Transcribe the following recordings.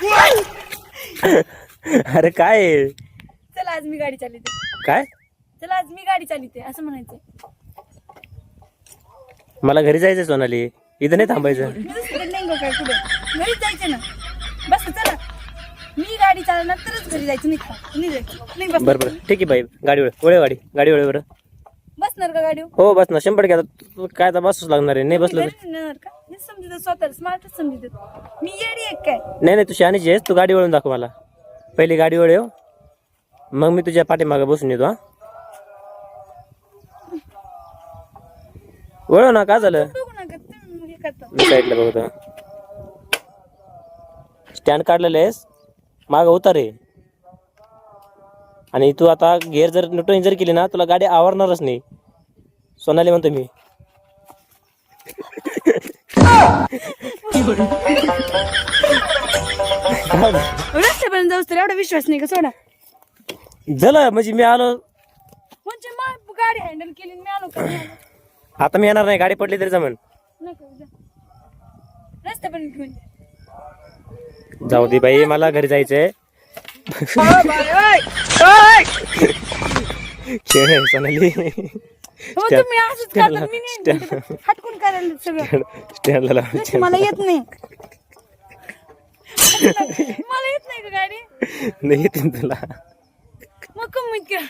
अरे काय? चला आज मी गाडी चालवते. काय? चला आज मी गाडी चालवते असं म्हणायचं. मला घरी जायचं सोनाली. इथं नाही थांबायचं. मी दुसरीकडे नाही गं काय कुठं. घरीच जायचं ना. बस चला. मी गाडी चालवणार तरच घरी जायचं नाही का? नाही जायचं. नाही बस. बरं बरं. ठीक आहे बाई. गाडी वळ वळे गाडी. गाडी वळे बरं. बसणार का गाडी हो बस ना शंभर घ्या काय आता बसूच लागणार आहे. नाही बसलं तर? घरी नेणार का? समजत स्वतः स्मार्टच समजत मी येडी एक काय? नाही नाही तू शहाणीची आहेस. तू गाडी वळून दाखव मला. पहिली गाडी वळव मग मी तुझ्या पाठीमागं बसून येतो हा. वळव ना का झालं? बघू नका तुम्ही हे करता. मी साईडला बघतो. स्टँड काढलेलं आहेस. माग उतार आहे आणि तू आता गेअर जर न्यूट्रन जर केली ना तुला गाडी आवरणारच नाही. सोनाली म्हणतो मी. रस्त्यापर्यंत जाऊस तर एवढा विश्वास नाही का? सोडा. झालं म्हणजे मी आलो. म्हणजे मग गाडी हँडल केली आणि मी आलो का? आता मी येणार नाही गाडी पडली तरी जमन. नको जा. रस्त्यापर्यंत घेऊन जा. जाऊ दे बाई मला घरी जायचंय. खेळ आहे, सोनाली हो तुम्ही असंच करता मी नाही हटकून करायला सगळं. स्टँडला लावायचे तशी मला येत नाही. मला येत नाही का गाडी? नाही येते ना तुला. मग कमीत घ्या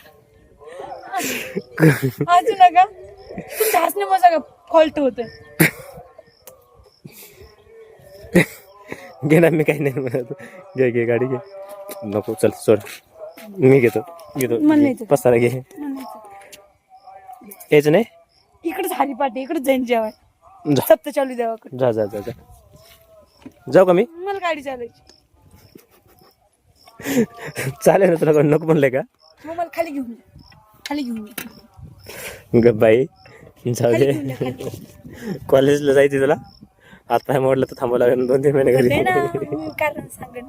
हसू नका तुमच्या हसणे फॉल्ट होत घे ना मी काही नाही म्हणत. घे घे गाडी घे. नको चल सोड. मी घेतो घेतो. पसारा घे. यायचं नाही? इकडेच हरिपाटी इकडेच जाईन जेवाय सप्त चालू द्यावा जा जा जा जा. जाऊ का मी? मला गाडी चालायची. चालेल ना तुला नको म्हणलंय का? मग मला खाली घेऊन खाली घेऊन ग बाई. जाऊ दे. कॉलेजला जायचं तुला? आता मोडलं तर थांबावं लागेल दोन तीन महिने घरी. कारण सांगेन.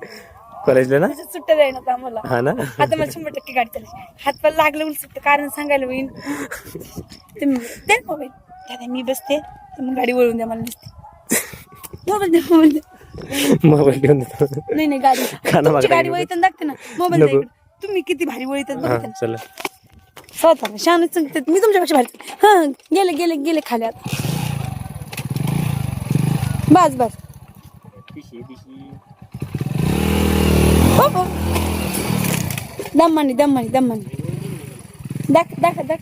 कॉलेजला ना? त्याच्यात सुट्ट्या आम्हाला. हा ना? आता मला शंभर टक्के गाडी चालायची हात पाय लागलं म्हणून सुट्ट. कारण सांगायला दे मोबाईल. दादा मी बसते. तर मग गाडी वळून द्या मला नसते. मोबाईल द्या मोबाईल द्या. मोबाईल घेऊन देतो. नाही नाही गाडी. खाना तुमची गाडी. वळीत दाखते ना. मोबाईल द्या नको. इकडे. तुम्ही किती भारी वळीतात हा बघते ना चला. स्वतः शानच सांगतात मी तुमच्यापेक्षा भारी. हा गेले गेले गेले खाली आता. बस बस हो हो दम्मानी दम्मानी दम्मानी दाख दाख दाख.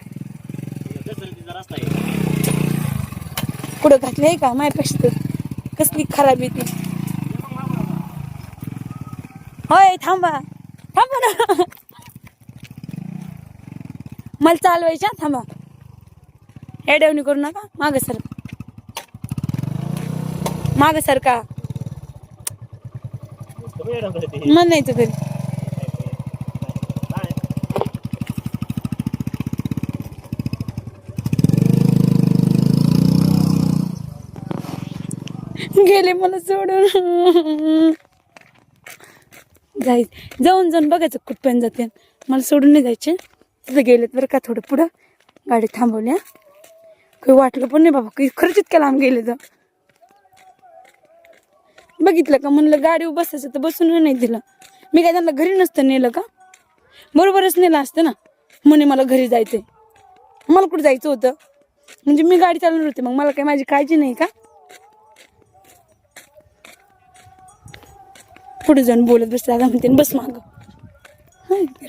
कुठं घातलंय का? माझ्यापेक्षा तर कसली खराब येते होय थांबा. थांबा ना. मला चालवायच्या थांबा. हेडवणी करू नका. माग सर. माग सर का? म्हणायचं घरी. गेले मला सोडून. जाय जाऊन जाऊन बघायचं कुठपर्यंत जाते. मला सोडून नाही जायचे. तिथं गेलेत बरं का थोडं पुढं. गाडी थांबवली हा. काही वाटलं पण नाही बाबा. काही खरंच इतक्या लांब गेले तर. बघितलं का? म्हणलं गाडी बसायचं तर बसून नाही दिलं. मी काय त्यांना घरी नसतं नेलं का? बरोबरच नेलं असतं ना. म्हणे मला घरी जायचंय. मला कुठं जायचं होतं? म्हणजे मी गाडी चालवणार होते. मग मला काही माझी काळजी नाही का? पुढे जाऊन बोलत बस दादा म्हणते बस माग.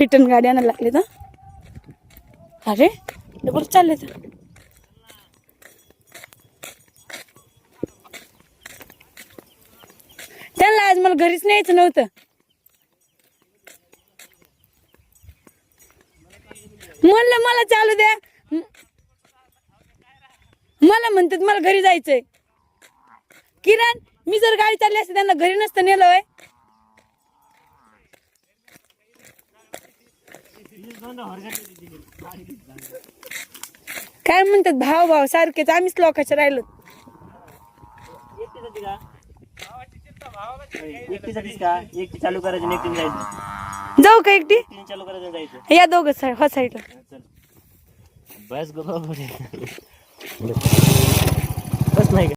रिटर्न गाडी आणायला लागली तर अरे डबल चालले तर त्यांना आज मला घरीच न्यायचं नव्हतं. म्हणलं मला चालू द्या. मला म्हणतात मला घरी जायचंय. किरण मी जर गाडी चालली असते त्यांना घरी नसतं नेलं काय म्हणतात भाव भाव सारखेच आम्हीच लोकांचे राहिलो. एकटी चालू करायची आणि एकटी जायचं जाऊ का एकटी? एकटीने चालू करायचं आणि जायचं या दोघं साईड हो साईडला. चल बस गो